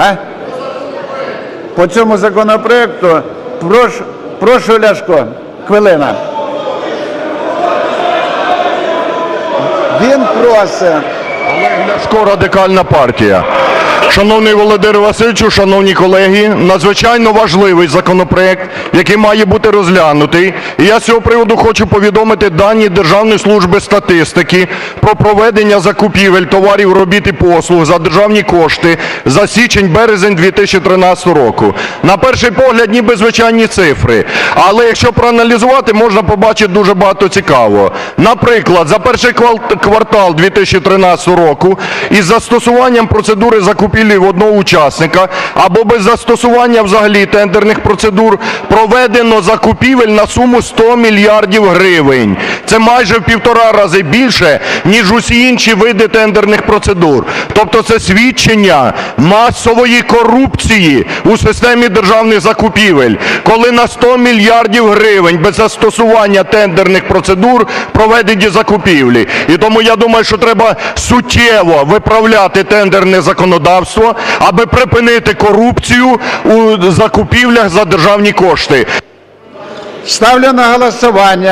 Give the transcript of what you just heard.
А? По цьому законопроекту прошу, прошу Ляшко, хвилина. Він просить. Олег Ляшко, радикальна партія. Шановний Володимир Васильовичу, шановні колеги, надзвичайно важливий законопроект, який має бути розглянутий. І я з цього приводу хочу повідомити дані Державної служби статистики про проведення закупівель товарів, робіт і послуг за державні кошти за січень-березень 2013 року. На перший погляд, ніби звичайні цифри. Але якщо проаналізувати, можна побачити дуже багато цікавого. Наприклад, за перший квартал 2013 року із застосуванням процедури закупівлі в одного учасника або без застосування взагалі тендерних процедур проведено закупівель на суму 100 мільярдів гривень. Це майже в півтора рази більше, ніж усі інші види тендерних процедур. Тобто це свідчення масової корупції у системі державних закупівель, коли на 100 мільярдів гривень без застосування тендерних процедур проведені закупівлі. І тому я думаю, що треба суттєво виправляти тендерне законодавство, аби припинити корупцію у закупівлях за державні кошти. Ставлю на голосування